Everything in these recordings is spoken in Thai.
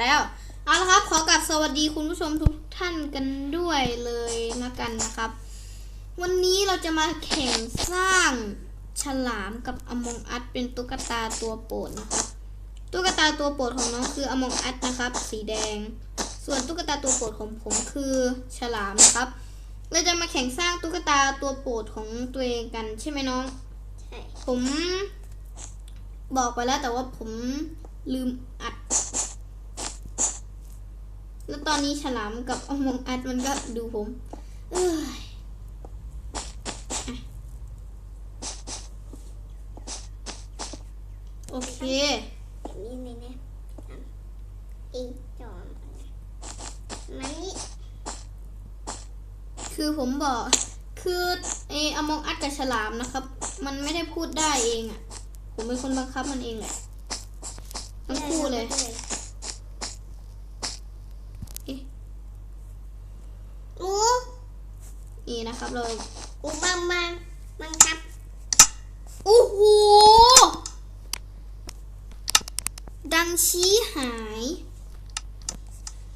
อัดแล้ว เอาละครับขอกลับสวัสดีคุณผู้ชมทุกท่านกันด้วยเลยนะกันนะครับ วันนี้เราจะมาแข่งสร้างฉลามกับอมองอัดเป็นตุ๊กตาตัวโปรดนะครับตุ๊กตาตัวโปรดของน้องคืออมองอัดนะครับ สีแดง ส่วนตุ๊กตาตัวโปรดของผมคือฉลามนะครับ เราจะมาแข่งสร้างตุ๊กตาตัวโปรดของตัวเองกันใช่ไหมน้องใช่ผมบอกไปแล้วแต่ว่าผมลืมอัด แล้วตอนนี้ฉลามกับอมงอัดมันก็ดูผม เอ้ยโอเคนี้เลยนะองจอมมันนี่คือผมบอก คือไออมงอัดกับฉลามนะครับ มันไม่ได้พูดได้เองอะ่ะ ผมเป็นคนบังคับมันเองแหละทั้งคู่เลย เอ๊ะ อู นี่นะ ครับเราอูบังบังบังคับโอ้โหดังชี้หาย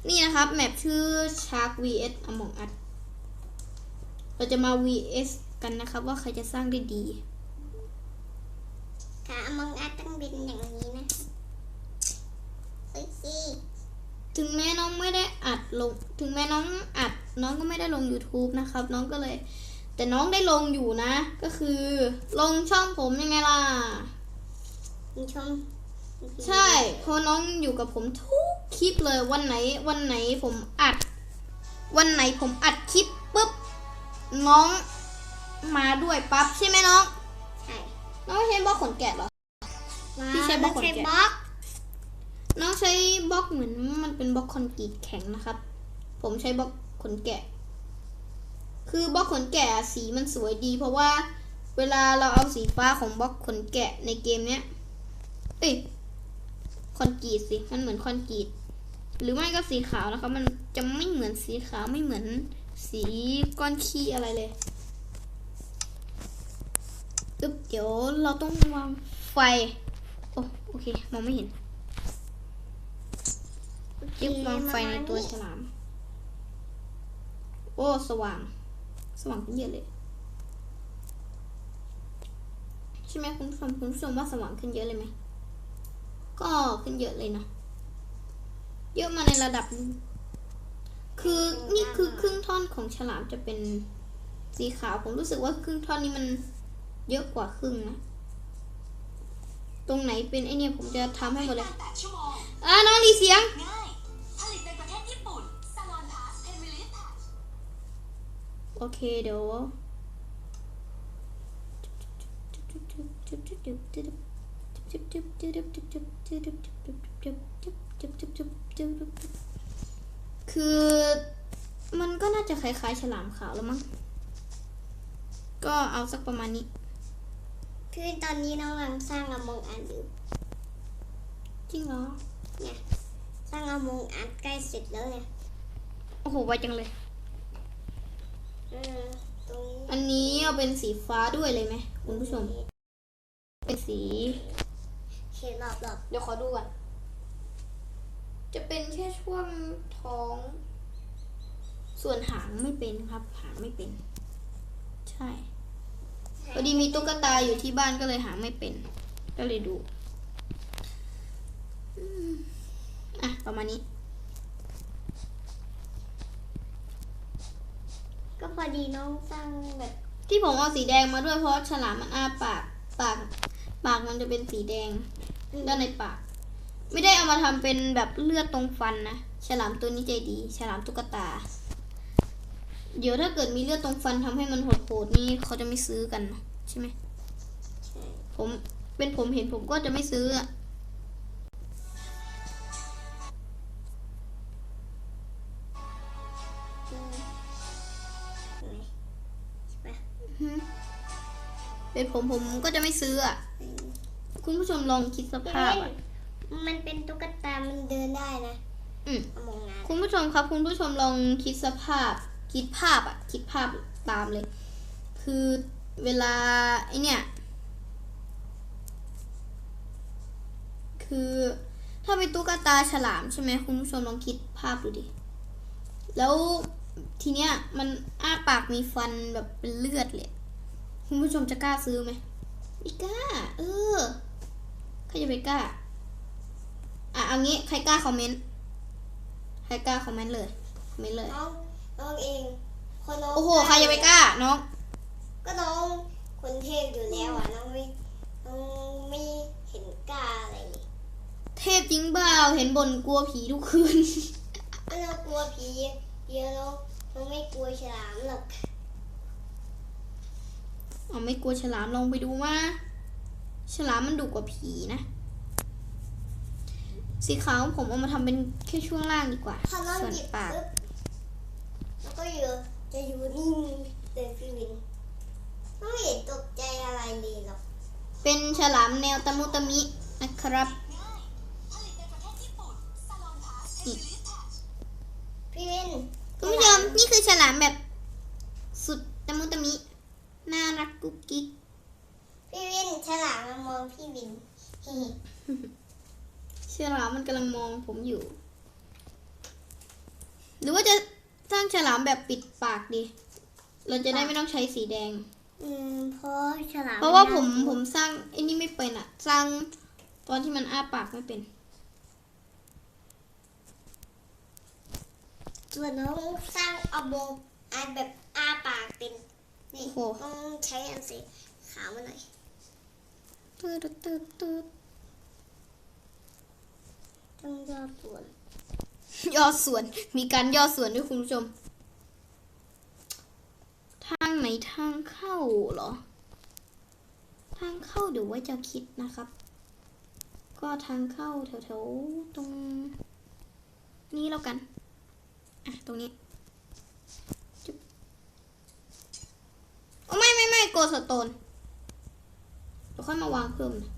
นี่นะครับแมปชื่อ Shark vs Among Us เราจะมา vs กันนะครับ ว่าใครจะสร้างได้ดีขามังอาจต้องเป็นอย่างนี้นะโอเคถึงแม้น้องไม่ได้อัดลง ถึงแม้น้องอัด น้องก็ไม่ได้ลง YouTube นะครับ น้องก็เลย แต่น้องได้ลงอยู่นะ ก็คือ ลงช่องผมยังไงล่ะคุณชมใช่เพราะน้องอยู่กับผมทุกคลิปเลยวันไหนวันไหนผมอัด วันไหนผมอัดคลิปปุ๊บน้องมาด้วยปั๊บใช่ไหมน้องใช่น้องไม่ใช้บล็อกขนแกะเหรอพี่ใช้บล็อกขนใช้แกะบล็อกน้องใช้บล็อกเหมือนมันเป็นบล็อกคอนกรีตแข็งนะครับ ผมใช้บล็อก ขนแกะ คือบล็อกขนแกะสีมันสวยดี เพราะว่าเวลาเราเอาสีฟ้าของบล็อกขนแกะในเกมเนี้ย เอ้ยคอนกรีตสิ มันเหมือนคอนกรีต หรือไม่ก็สีขาวนะครับมันจะไม่เหมือนสีขาวไม่เหมือนสีก้อนขี้อะไรเลยตึ๊บเดี๋ยวเราต้องวางไฟ โอ้โอเค มองไม่เห็นยึดวางไฟในตัวฉลาม โอ้สว่าง สว่างขึ้นเยอะเลย ใช่ไหมคุณผู้ชมคุณผู้ชมว่าสว่างขึ้นเยอะเลยไหมก็ขึ้นเยอะเลยนะ เยอะมาในระดับ คือนี่คือครึ่งท่อนของฉลามจะเป็นสีขาวผมรู้สึกว่าครึ่งท่อนนี้มันเยอะกว่าครึ่งนะตรงไหนเป็นไอเนี่ยผมจะทำให้หมดเลยอ่าน้องดีเสียง โอเคเดี๋ยวคือมันก็น่าจะคล้ายๆฉลามขาวแล้วมั้ง ก็เอาสักประมาณนี้ คือตอนนี้น้องกำลังสร้างอมงอันอยู่ จริงเหรอ เนี่ย สร้างอมงอันใกล้เสร็จแล้วเนี่ย โอ้โห ไวจังเลยเอันนี้เอาเป็นสีฟ้าด้วยเลยไหมคุณผู้ชม เป็นสีเขียนรอบรอบเดี๋ยวขอดูก่อนจะเป็นแค่ช่วงท้อง ส่วนหางไม่เป็นครับ หางไม่เป็น ใช่พอดีมีตุ๊กตาอยู่ที่บ้านก็เลยหาไม่เป็น ก็เลยดูอะประมาณนี้ ก็พอดีน้องสร้างแบบที่ผมเอาสีแดงมาด้วยเพราะฉลามมันอ้าปากปาก ปากมันจะเป็นสีแดงด้านในปาก ไม่ได้เอามาทำเป็นแบบเลือดตรงฟันนะฉลามตัวนี้ใจดี ฉลามตุ๊กตา เดี๋ยวถ้าเกิดมีเลือดตรงฟันทำให้มันโหดๆนี่เขาจะไม่ซื้อกันนะใช่ไหมใช่ผมเป็นผมเห็นผมก็จะไม่ซื้ออะอื เป็นผมผมก็จะไม่ซื้ออะอืมคุณผู้ชมลองคิดสภาพอะมันเป็นตุ๊กตา มันเดินได้นะอืมอมงอันคุณผู้ชมครับ คุณผู้ชมลองคิดสภาพ คิดภาพอะคิดภาพตามเลย คือเวลาไอเนี่ย คือถ้าเป็นตุ๊กตาฉลามใช่ไหมคุณผู้ชมลองคิดภาพดูดิ แล้วทีเนี้ยมันอ้าปากมีฟันแบบเป็นเลือดเลย คุณผู้ชมจะกล้าซื้อไหมไม่กล้า เออ ใครจะไปกล้า อะเอางี้ ใครกล้าคอมเมนต์ ใครกล้าคอมเมนต์เลย คอมเมนต์เลย น้องน้องเองคนน้องโอ้โห ใครจะไปกล้า น้อง ก็น้องคนเทพอยู่แล้วอะ น้องไม่น้องไม่เห็นกล้าอะไรเลยเทพจริงเปล่า เห็นบ่นกลัวผีทุกคืนก็เรากลัวผีเยอะแล้วน้องไม่กลัวฉลามหรอก อ๋อไม่กลัวฉลามลองไปดูมาฉลามมันดุกว่าผีนะ สีขาวผมเอามาทำเป็นแค่ช่วงล่างดีกว่าพอน้องส่วนหยิบปากปุ๊บแล้วก็อยู่จะอยู่นิ่งเลยพี่วินน้องไม่เห็นตกใจอะไรเลยหรอก เป็นฉลามแนวตะมุตะมินะครับ ง่ายผลิตในประเทศญี่ปุ่นซาลอนพาสเทคลิสแท็ก พี่วิน คุณผู้ชมนี่คือฉลามแบบ สุดตะมุตะมิ น่ารักกุ๊กกิ๊ก พี่วินฉลามมามองพี่วิน ฮิฮิ ฉลามมันกำลังมองผมอยู่ หรือว่าจะสร้างฉลามแบบปิ ดปากดีเราจะได้ไม่ต้องใช้สีแดง อืมเพราะฉลามเพราะว่าผมน่กลัผมสร้างไอ้นี่ไม่เป็นอะสร้างตอนที่มันอ้าปากไม่เป็น ส่วนน้องสร้างเอาโบอาแบบอาปากเป็น นี่โอ้โห ต้องใช้อันสีขาวมาหน่อยตืดตืดตืดต้องยอดส่วน ย่อส่วนมีการย่อส่วนด้วยคุณผู้ชม ทางไหนทางเข้าเหรอ ทางเข้าเดี๋ยวไว้จะคิดนะครับ ก็ทางเข้าแถวๆตรง นี้แล้วกันอะตรงนี้โอ้ไม่ไม่ไม่โกสโตนเดี๋ยวค่อยมาวางเพิ่มนะ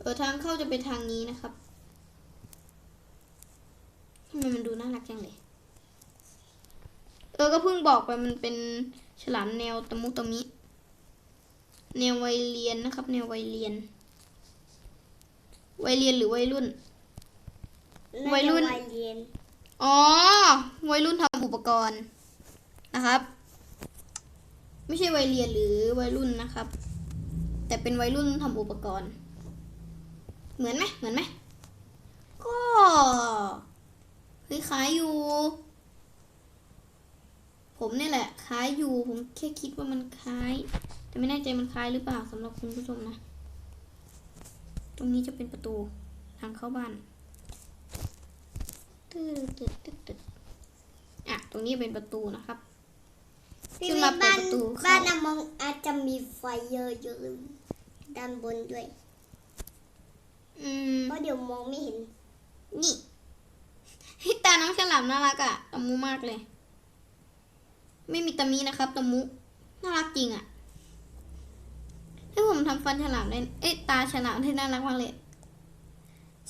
เออทางเข้าจะเป็นทางนี้นะครับทำไมมันดูน่ารักจังเลย เออ ก็เพิ่งบอกไปมันเป็น ฉลามแนวตะมุตะมิ แนววัยเรียนนะครับ แนววัยเรียน วัยเรียนหรือวัยรุ่น วัยรุ่นาจะวัยเรียนอ๋อ วัยรุ่นทำอุปกรณ์นะครับ ไม่ใช่วัยเรียนหรือวัยรุ่นนะครับ แต่เป็นวัยรุ่นทำอุปกรณ์ เหมือนไหมเหมือนไหมก็คล้ายๆอยู่ ผมนี่แหละคล้ายอยู่ผมแค่คิดว่ามันคล้าย แต่ไม่แน่ใจมันคล้ายหรือเปล่าสำหรับคุณผู้ชมนะ ตรงนี้จะเป็นประตูทางเข้าบ้านตึ๊ดตึ๊ดตึ๊ดตึ๊ดอะตรงนี้เป็นประตูนะครับพี่ขึ้นวิมานเปิบ้าดนประตูเข้าบ้านนามองอาจจะมีไฟเยอะอยู่ด้านบนด้วยอืมเพราะเดี๋ยวมองไม่เห็น นี่ให้ตาน้องฉลามน่ารักอะตะมุมากเลย ไม่มีตะมีนะครับตะมุน่ารักจริงอะให้ผมทำฟันฉลามได้เอ้ยตาฉลามที่น่ารักมากเลย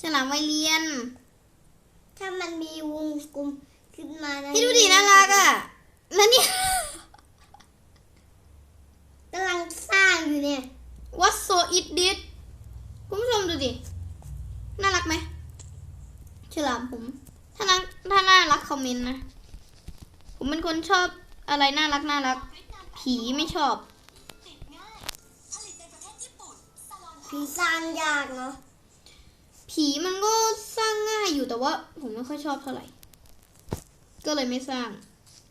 ฉลามวัยเรียน ถ้ามันมีวงกลมขึ้นมานะพี่ดูดิน่ารักอะแล้วเนี่ยกำลังสร้างอยู่เนี่ย What so it did คุณผู้ชมดูดิ น่ารักไหมฉลามผม ถ้าน่าถ้าน่ารักคอมเมนต์นะ ผมเป็นคนชอบ อะไรน่ารักน่ารัก ผีไม่ชอบติดง่ายผลิตในประเทศญี่ปุ่นซาลอนพาผีสร้างยากเนาะผีมันก็สร้างง่ายอยู่แต่ว่า ผมไม่ค่อยชอบเท่าไหร่ ก็เลยไม่สร้าง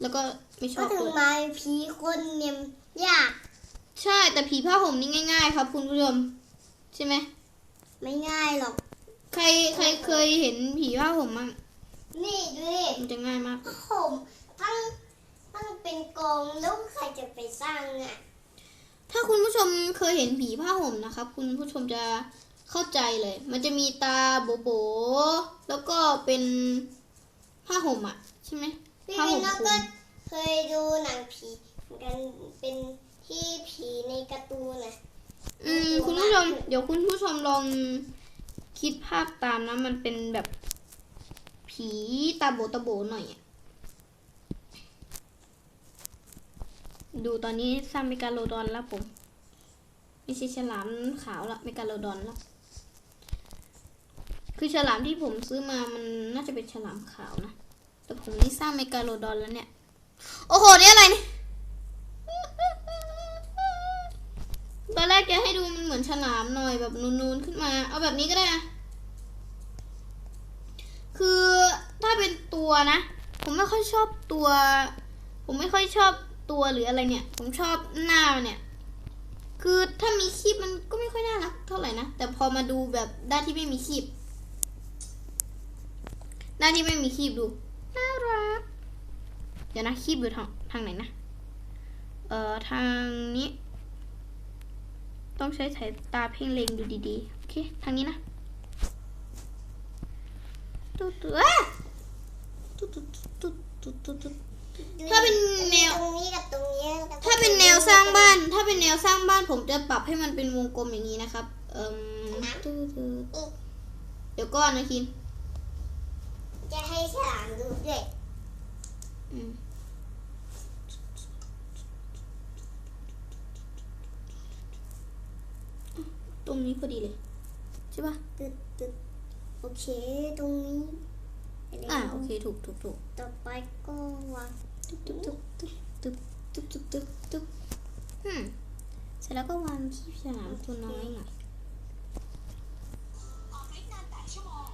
แล้วก็ไม่ชก็อบถึงด้วยมาผีคนเนี่ยยาก ใช่แต่ผีผ้าห่มนี่ง่าย ๆ ครับ คุณผู้ชมใช่ไหมไม่ง่ายหรอก ใครใครเคยเห็นผีผ้าห่มมั้งนี่ดูดิมันจะง่ายมากผมตั้งตั้งเป็นกองแล้วใคร จะไปสร้างอะ ถ้าคุณผู้ชมเคยเห็นผีผ้าห่มนะครับ คุณผู้ชมจะเข้าใจเลย มันจะมีตาโบโบแล้วก็เป็นผ้าห่มอะ ใช่ไหมพี่ผ้าวิห่นมเราคลุก็มเคยดูหนังผีเหมือนกันเป็นที่ผีในการ์ตูนน่ะอืมคุณผู้ชม เดี๋ยวคุณผู้ชมลองคิดภาพตามนะ มันเป็นแบบผีตาโบตาโบหน่อยอะ ดูตอนนี้สร้างเมกาโลดอนแล้วผมไม่ใช่ฉลามขาวละเมกาโลดอนแล้วคือฉลามที่ผมซื้อมามันน่าจะเป็นฉลามขาวนะแต่ผมนี่สร้างเมกาโลดอนแล้วเนี่ย โอ้โหนี่อะไรเนี่ยตอนแรกจะให้ดูมันเหมือนฉลามหน่อยแบบนูนๆขึ้นมา เอาแบบนี้ก็ได้นะคือถ้าเป็นตัวนะ ผมไม่ค่อยชอบตัว ผมไม่ค่อยชอบ ตัวหรืออะไรเนี่ย ผมชอบหน้ามันเนี่ย คือถ้ามีคีบมันก็ไม่ค่อยน่ารักเท่าไหร่นะ แต่พอมาดูแบบด้านที่ไม่มีคีบด้านที่ไม่มีคีบดู น่ารัก เดี๋ยวนะคีบอยู่ทางทางไหนนะ เอ่อทางนี้ ต้องใช้สายตาเพ่งเล็งดูดีๆ โอเค ทางนี้นะตุ๊ดตุ๊ดอะตุ๊ดตุ๊ดตุ๊ดตุ๊ดตุ๊ดตุ๊ด ถ้าเป็นแนว ตรงนี้กับตรงนี้แล้วก็ถ้าเป็นแนวสร้างบ้าน ถ้าเป็นแนวสร้างบ้านผมจะปรับให้มันเป็นวงกลมอย่างนี้นะครับ เอ่มตุ๊ดตุ๊ดเดี๋ยวก่อนนะคินจะให้ฉลามดูด้วยอืมตรงนี้พอดีเลย ใช่ปะตึ๊ดตึ๊ดโอเคตรงนี้ไปแล้วอ่าโอเคถูกถูกถูกต่อไปก็วาง ตึ๊บตึ๊บตึ๊บตึ๊บตึ๊บตึ๊บตึ๊บตึ๊บอืมเสร็จแล้วก็วางขี้ฉลามตัวน้อยหน่อยอกฤทธิ์นาน8ชั่วโมง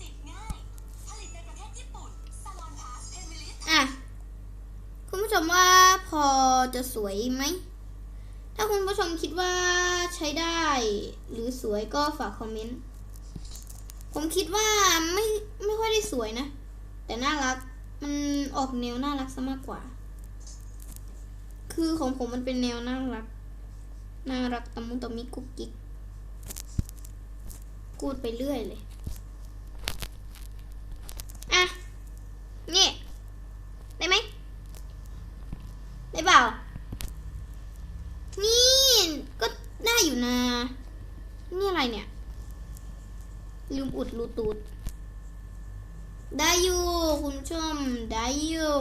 ติดง่ายผลิตในประเทศญี่ปุ่นซาลอนพาสเพนวิลิสอะคุณผู้ชมว่าพอจะสวยไหม ถ้าคุณผู้ชมคิดว่าใช้ได้ หรือสวยก็ฝากคอมเมนต์ ผมคิดว่าไม่ไม่ค่อยได้สวยนะ แต่น่ารัก มันออกแนวน่ารักซะมากกว่า คือของผมมันเป็นแนวน่ารัก น่ารักตะมุตะมิกุกกิกกูดไปเรื่อยเลย อะ นี่ ได้ไหม ได้เปล่า นี่ ก็ได้อยู่นะ นี่อะไรเนี่ย ลืมอุดรูตูด ชมได้อยู่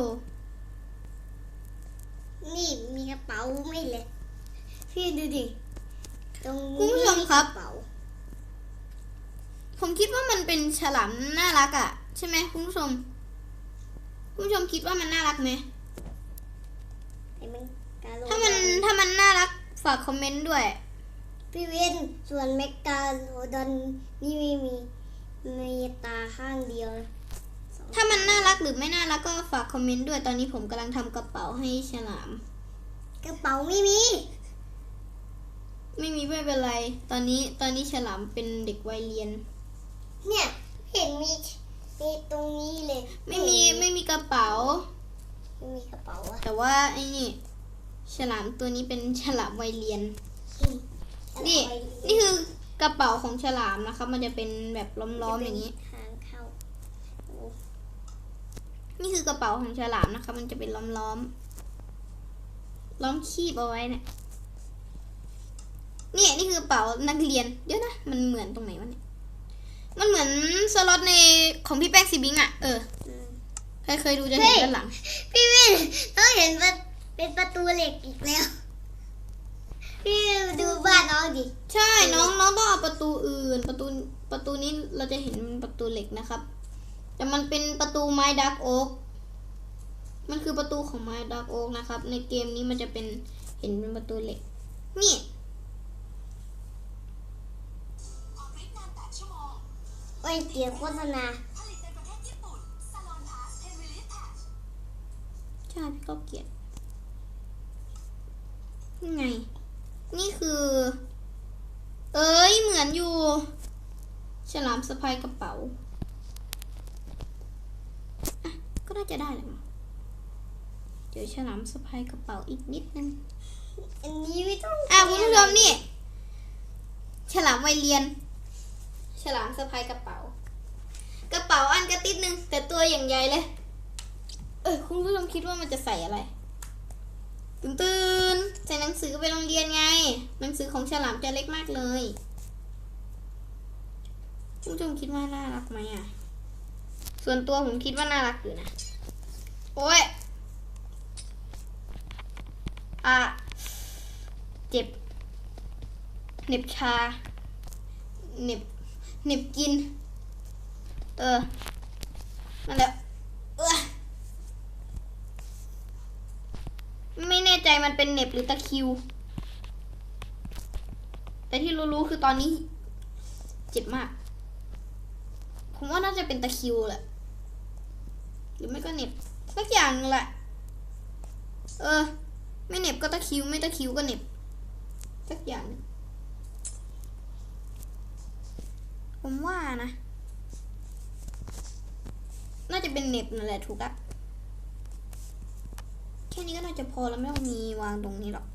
นี่มีกระเป๋าไม่เลยพี่ดูดิตรงคุณนี้ผู้ชมครับกระเป๋า ผมคิดว่ามันเป็นฉลามน่ารักอะ่ะ ใช่ไหมคุณผู้ชม คุณผู้ชมคิดว่ามันน่ารักไหมไอ้มันกาโลถ้ามันถ้ามันน่ารักฝากคอมเมนต์ด้วย พี่เวนส่วนเมกาโลดอนนี่ไม่มีมีตาข้างเดียวสอง ถ้ามันน่ารักหรือไม่น่ารักก็ฝากคอมเมนต์ด้วยตอนนี้ผมกำลังทำกระเป๋าให้ฉลาม กระเป๋าไม่มี ไม่มีไม่เป็นไร ตอนนี้ตอนนี้ฉลามเป็นเด็กวัยเรียน เนี่ยเห็นมีมีตรงนี้เลย ไม่มีไม่มีกระเป๋า ไม่มีกระเป๋าอะแต่ว่าไอ้นี่ฉลามตัวนี้เป็นฉลามวัยเรียน นี่เอาไว้นี่คือกระเป๋าของฉลามนะครับมันจะเป็นแบบล้อมๆอย่างนี้ ทางเข้าโอ้ นี่คือกระเป๋าของฉลามนะคะ มันจะเป็นล้อมล้อมๆล้อมคีบเอาไว้เนี่ยนี่นี่คือกระเป๋านักเรียนเดี๋ยวนะ มันเหมือนตรงไหนวะเนี่ยมันเหมือนสล็อตในของพี่แป้งซีบิงอะเอออืมใครเคยดูจะเห็นด้านหลัง พี่วินต้องเห็นว่าเป็นประตูเหล็กอีกแล้ว พี่ดูบ้านน้องดิ ใช่น้องน้องต้องเอาประตูอื่น ประตูประตูนี้เราจะเห็นเป็นประตูเหล็กนะครับ แต่มันเป็นประตูไม้ดักโอ๊กมันคือประตูของไม้ดักโอ๊กนะครับ ในเกมนี้มันจะเป็นเห็นเป็นประตูเหล็ก นี่ออกฤทธิ์นาน8ชั่วโมงโอ้ยเกี่ยวโฆษณาผลิตในประเทศญี่ปุ่นซาลอนพาสเพนวิลิสแพทใช่พี่ก็เกลียดนี่ไง นี่คือ เอ้ย เหมือนอยู่ ฉลามสะพายกระเป๋าอะ ก็น่าจะได้แหละมั้งเดี๋ยวฉลามสะพายกระเป๋าอีกนิดนึง อันนี้ไม่ต้องอะคุณผู้ชมนี่ ฉลามวัยเรียน ฉลามสะพายกระเป๋า กระเป๋าอันกระติดนึง แต่ตัวอย่างใหญ่เลย เออคุณผู้ชมคิดว่ามันจะใส่อะไรตื่นตื่นๆใส่หนังสือไปโรงเรียนไง หนังสือของฉลามจะเล็กมากเลยคุณผู้ชมคิดว่าน่ารักไหมอะ ส่วนตัวผมคิดว่าน่ารักอยู่นะ โอ้ย อะ เจ็บเหน็บชาเหน็บเหน็บกิน เออนั่นแหละไม่แน่ใจมันเป็นเหน็บหรือตะคิว แต่ที่รู้ๆคือตอนนี้ เจ็บมาก ผมว่าน่าจะเป็นตะคิวแหละ รือไม่ก็เหน็บสักอย่างหนึ่งแหละ เออ ไม่เหน็บก็ตะคริว ไม่ตะคริวก็เหน็บสักอย่างหนึ่งผมว่านะ น่าจะเป็นเหน็บนั่นแหละถูกละแค่นี้ก็น่าจะพอแล้วไม่ต้องมีวางตรงนี้หรอก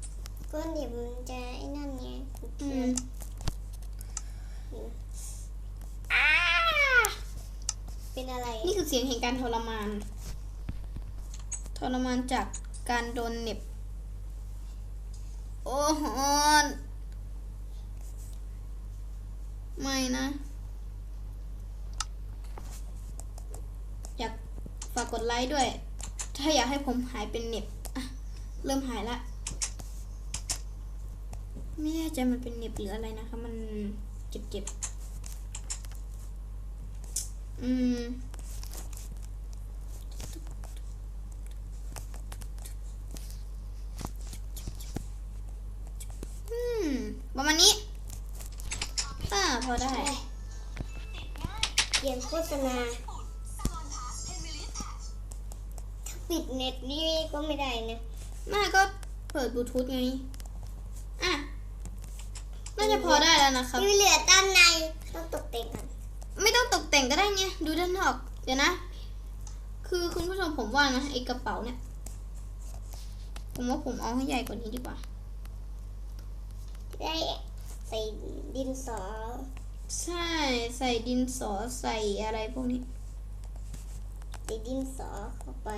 ก็เดี๋ยวมันจะไอ้นั่นไงอืม อ้า เป็นอะไร นี่คือเสียงแห่งการทรมาน ทรมานจากการโดนเหน็บ โอ้โหไม่นะ อยากฝากกดไลค์ด้วย ถ้าอยากให้ผมหายเป็นเน็บอะเริ่มหายละ ไม่แน่ใจมันเป็นเน็บหรืออะไรนะคะ มันเจ็บๆ อืม อืม ประมาณนี้อ่าพอได้ เขียนโฆษณาญี่ปุ่น Salon Pass 10 million patch ถ้าปิดเน็ตนี่ก็ไม่ได้นะน่าก็เปิดบลูทูธไง อะ น่าจะพอได้แล้วนะครับที่เหลือด้านในต้องตกแต่งกันไม่ต้องตก แต่งก็ได้ไงดูด้านนอก เดี๋ยวนะ คือคุณผู้ชมผมว่านะไอ้กระเป๋าเนี่ย ผมว่าผมเอาให้ใหญ่กว่านี้ดีกว่า ได้ใส่ดินสอ ใช่ใส่ดินสอใส่อะไรพวกนี้ใส่ดินสอเข้าไป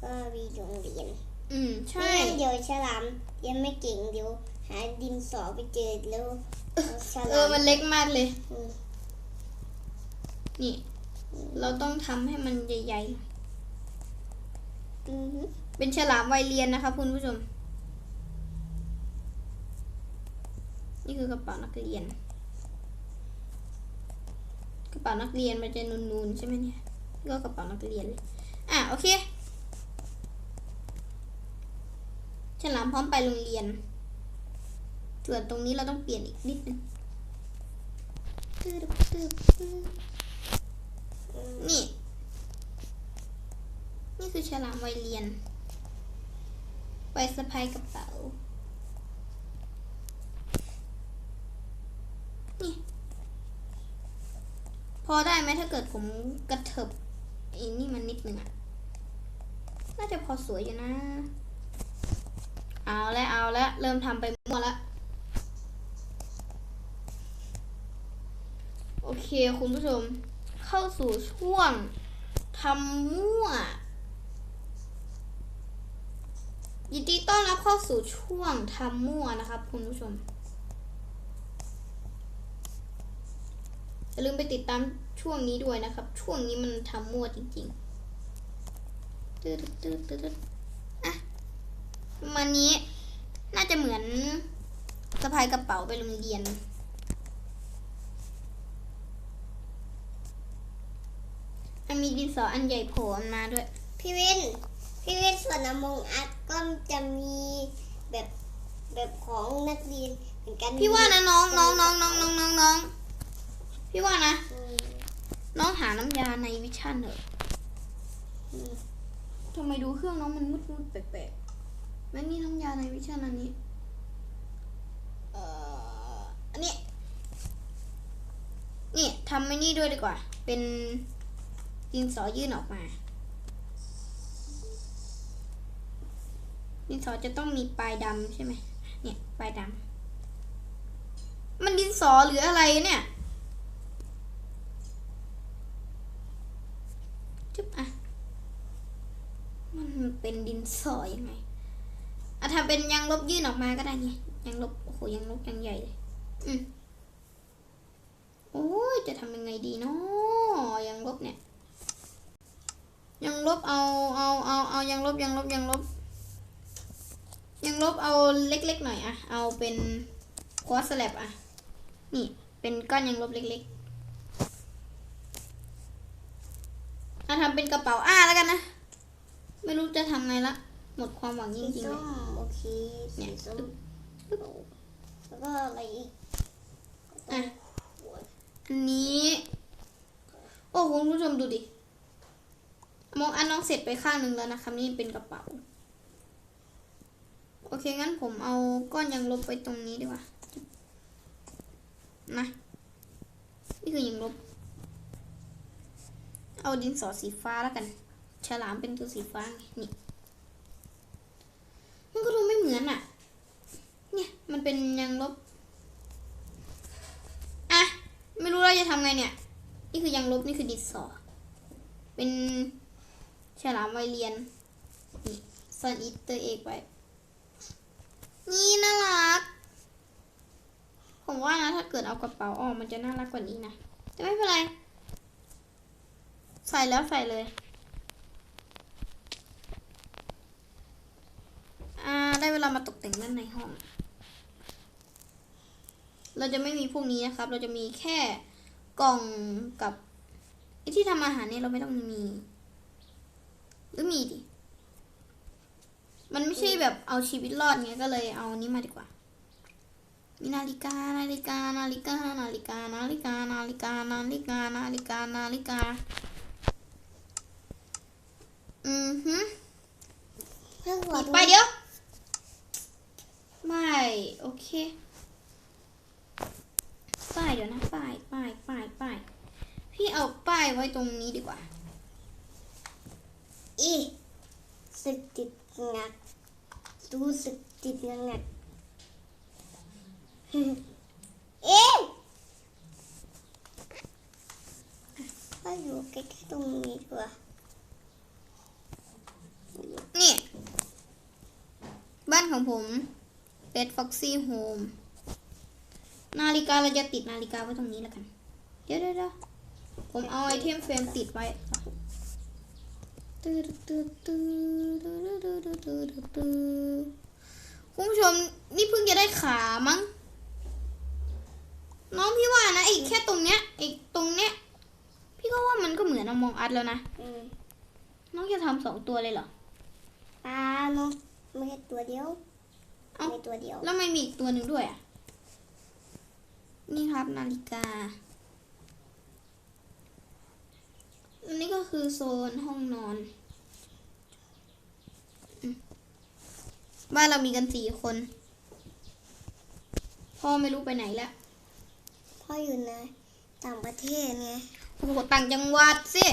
ก็มีโรงเรียน อืมใช่ไม่งั้นเดี๋ยวฉลามยังไม่เก่งเดี๋ยวหาดินสอไปเจอแล้ว เอาฉเอลาอมมันเล็กมากเลยอืม นี่ เราต้องทำให้มันใหญ่ๆ เป็นฉลามวัยเรียนนะครับคุณผู้ชม นี่คือกระเป๋านักเรียน กระเป๋านักเรียนมันจะนูนๆใช่ไหมเนี่ย ก็กระเป๋านักเรียนเลย อะโอเค ฉลามพร้อมไปโรงเรียน ส่วนตรงนี้เราต้องเปลี่ยนอีกนิดนึงตึ๊ดตึ๊ดตึ๊ดอืม นี่ นี่คือฉลามวัยเรียนไปสะพายกระเป๋า นี่ พอได้ไหมถ้าเกิดผมกระเถิบไอ้นี่มันนิดนึงอะน่าจะพอสวยอยู่นะ เอาแล้วเอาแล้วเริ่มทำไปมั่วแล้วโอเค คุณผู้ชม เข้าสู่ช่วงทำมั่ว ยินดีต้อนรับเข้าสู่ช่วงทำมั่วนะครับ คุณผู้ชม อย่าลืมไปติดตามช่วงนี้ด้วยนะครับ ช่วงนี้มันทำมั่วจริงๆตืดตืดตืดตืดอะประมาณนี้น่าจะเหมือนสะพายกระเป๋าไปโรงเรียน มันมีดินสออันใหญ่โผล่ออกมาด้วย พี่วิน พี่วินส่วนอมงอัดก็จะมีแบบแบบของนักเรียนเหมือนกันพี่ว่านะน้องน้องน้องน้องน้องน้องน้องพี่ว่านะ อืมน้องหาน้ำยาในวิชั่นเถอะอืมทำไมดูเครื่องน้องมันมุดมุดๆแปลกๆแล้วนี่น้ำยาในวิชั่นอันนี้ เอ่ออันนี้นี่ทำไม่นี่ด้วยดีกว่า เป็น ดินสอยื่นออกมา ดินสอจะต้องมีปลายดำใช่ไหมเนี่ยปลายดำมันดินสอหรืออะไรเนี่ยจุ๊บอะมันเป็นดินสอยังไงอะถ้าเป็นยางลบยื่นออกมาก็ได้ไงยางลบโอ้โหยางลบยังใหญ่เลยอืมโอ้ยจะทำยังไงดีเนาะยางลบเนี่ย ยางลบเอาเอาเอาเอายางลบยางลบยางลบยางลบเอาเล็กๆหน่อยอะเอาเป็นควอสแลบอะนี่เป็นก้อนยางลบเล็กๆมาทำเป็นกระเป๋าอ้าแล้วกันนะ ไม่รู้จะทำไงละ หมดความหวังจสีริงๆเลส้ยมโอเคเนี่สียส้มแล้วก็อะไรอีกอะอันนี้ โอ้คุณผู้ชมดูดิ มองอันน้องเสร็จไปข้างหนึ่งแล้วนะครับนี่เป็นกระเป๋า โอเคงั้นผมเอาก้อนยางลบไปตรงนี้ดีกว่า นะ นี่คือยางลบ เอาดินสอสีฟ้าแล้วกัน ฉลามเป็นตัวสีฟ้าไงนี่ มันก็ดูไม่เหมือนอะ เนี่ยมันเป็นยางลบ อะ ไม่รู้เราจะทำไงเนี่ย นี่คือยางลบนี่คือดินสอ เป็น ฉลามวัยเรียนนี่ซ่อนอีสเตอร์เอกไว้ นี่น่ารัก ผมว่านะถ้าเกิดเอากระเป๋าออกมันจะน่ารักกว่านี้นะ แต่ไม่เป็นไร ใส่แล้วใส่เลย อ่า ได้เวลามาตกแต่งด้านในห้อง เราจะไม่มีพวกนี้นะครับ เราจะมีแค่กล่องกับไอที่ทำอาหารเนี่ยเราไม่ต้องมี หรือมีดิ มันไม่ใช่แบบเอาชีวิตรอดเงี้ยก็เลยเอานี้มาดีกว่า มีนาฬิกา นาฬิกา นาฬิกา นาฬิกา นาฬิกา นาฬิกา นาฬิกา นาฬิกา นาฬิกา อือฮึเพื่อนหหัวยิบไปเดี๋ยว ไม่ โอเคป้ายเดี๋ยวนะป้ายป้ายป้ายป้ายพี่เอาป้ายไว้ตรงนี้ดีกว่า อีสึกติดงักรู้สึกติดงักงักเอ๊ะก็อยู่ใกล้ๆตรงนี้ดีกว่านี่ บ้านของผมเป็ดฟ็อกซี่โฮมนาฬิกาเราจะติดนาฬิกาไว้ตรงนี้แล้วกัน เดี๋ยวเดี๋ยวเดี๋ยวผมเอาไอเทมเฟรมติดไว้ คุณผู้ชมนี่เพิ่งจะได้ขามั้ง น้องพี่ว่านะไอ้แค่ตรงเนี้ยไอ้ตรงเนี้ย พี่ก็ว่ามันก็เหมือนอมองอัดแล้วนะอืมน้องจะทำสองตัวเลยเหรอปลาเนาะไม่ใช่ตัวเดียวเอ้าไม่ตัวเดียว แล้วไม่มีอีกตัวหนึ่งด้วยอะ นี่ครับนาฬิกา อั นนี้ก็คือโซนห้องนอนอืมบ้านเรามีกันสี่คน พ่อไม่รู้ไปไหนแล้วพ่ออยู่ในต่างประเทศไงโอ้โหต่างจังหวัดสิ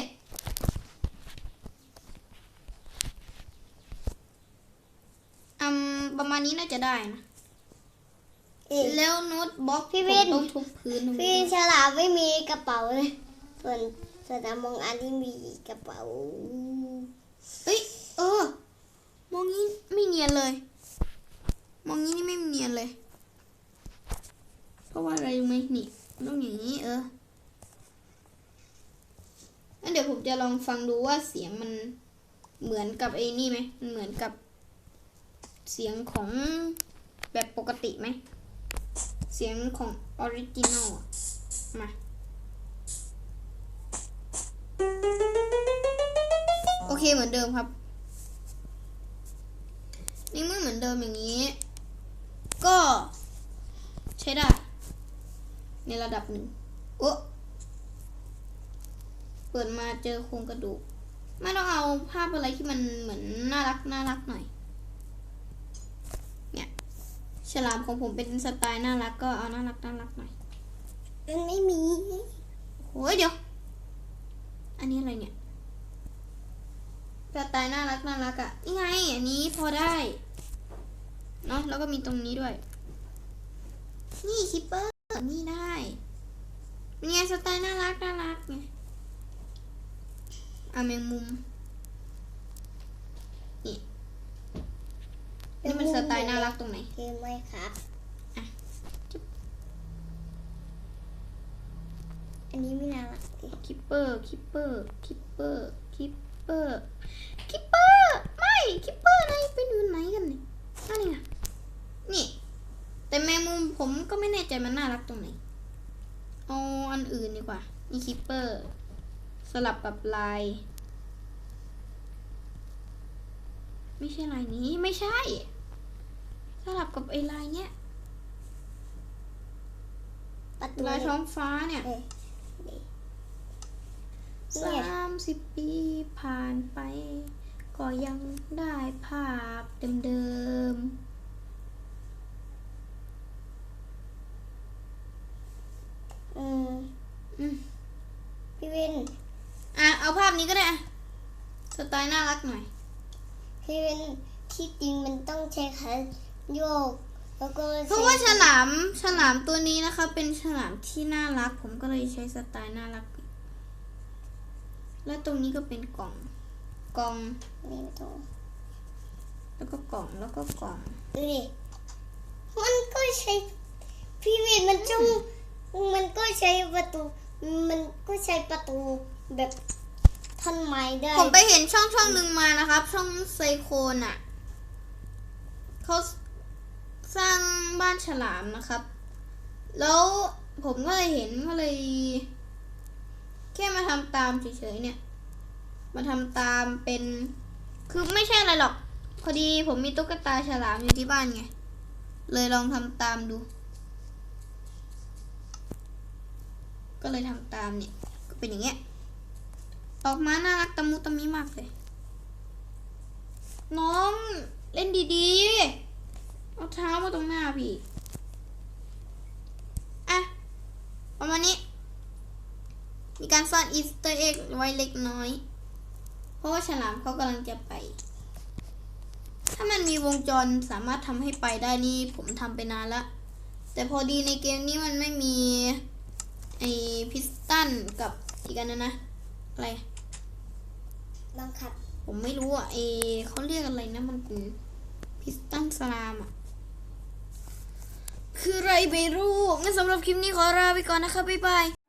อืมประมาณนี้น่าจะได้นะ เอ๊ะแล้วโน้ตบล็อกพี่วิน ผมต้องทุบพื้นตรงพี่นี้ ฉลามไม่มีกระเป๋าเลยส่วน ส่วนมองอันที่มีกระเป๋าเอ้ยเออ มองนี้ไม่เนียนเลย มองนี้นี่ไม่เนียนเลย เพราะว่าอะไรรู้ไหมนี่ต้องอย่างนี้เอองั้นเดี๋ยวผมจะลองฟังดูว่าเสียงมันเหมือนกับไอ้นี่ไหมมันเหมือนกับเสียงของแบบปกติไหม เสียงของออริจินอลอะมา เคเหมือนเดิมครับนี่เมื่อเหมือนเดิมอย่างนี้ ก็ใช้ได้ ในระดับหนึ่งโอะเปิดมาเจอโครงกระดูก ไม่ต้องเอาภาพอะไรที่มันเหมือนน่ารักน่ารักหน่อย เนี่ย ฉลามของผมเป็นสไตล์น่ารักก็เอาน่ารักน่ารักหน่อยมันไม่มีโอ้ยเดี๋ยว อันนี้อะไรเนี่ย สไตล์น่ารักน่ารักอะ่ะนี่ไง อันนี้พอได้ เนาะแล้วก็มีตรงนี้ด้วย นี่คิปเปอร์ นี่ได้เป็นไงสไตล์น่ารักน่ารักไงอะแมงมุม นี่ นี่มันสไตล์น่ารักตรงไหนเกมไหมครับอะจุ๊บอันนี้ไม่น่ารักดิคิปเปอร์ คิปเปอร์ คิปเปอร์ คิปเป อร์คิปเปอร์ไม่คิปเปอร์นายไปดูไหนกันเนี่ยนั่นไงนี่ แต่แมงมุมผมก็ไม่แน่ใจมันน่ารักตรงไหนเอาอันอื่นดีกว่านี่คิปเปอร์ สลับกับลาย ไม่ใช่ลายนี้ไม่ใช่ สลับกับไอ้ลายเนี้ยลายท้องฟ้าเนี่ย สามสิบปีผ่านไป ก็ยังได้ภาพเดิมอืมๆอืมพี่วิน อะ เอาภาพนี้ก็ได้อะสไตล์น่ารักหน่อย พี่วินที่จริงมันต้องใช้ขาโยก แล้วก็เพราะว่าฉลามฉลามตัวนี้นะคะ เป็นฉลามที่น่ารัก ผมก็เลยใช้สไตล์น่ารัก แล้วตรงนี้ก็เป็นกล่อง กล่องนี่ประตูแล้วก็กล่องแล้วก็กล่องดูดิมันก็ใช้พี่วินมันจ้องมันก็ใช้ประตู มันก็ใช้ประตูแบบท่อนไม้ได้ ผมไปเห็นช่องช่องหนึ่งมานะครับ ช่องไซโคนอะเขาสร้างบ้านฉลามนะครับ แล้วผมก็เลยเห็นก็เลย แค่มาทำตามเฉยๆเนี่ย มาทำตามเป็น คือไม่ใช่อะไรหรอก พอดีผมมีตุ๊กตาฉลามอยู่ที่บ้านไง เลยลองทำตามดู ก็เลยทำตามเนี่ย ก็เป็นอย่างเงี้ย ออกมาน่ารักตะมุตะมิมากเลย น้องเล่นดีๆ เอาเท้ามาตรงหน้าพี่ อะ ประมาณนี้ มีการซ่อนอีสเตอร์เอ็กไว้เล็กน้อย เพราะว่าฉลามเขากำลังจะไป ถ้ามันมีวงจรสามารถทำให้ไปได้นี่ผมทำไปนานละ แต่พอดีในเกมนี้มันไม่มีไอพิสตันกับอีกอันนึงนะ อะไร บังคับ ผมไม่รู้อะเอเขาเรียกอะไรนะมันเป็นพิสตันสลามอะคืออะไรไม่รู้งั้นสำหรับคลิปนี้ขอลาไปก่อนนะครับ บ๊ายบาย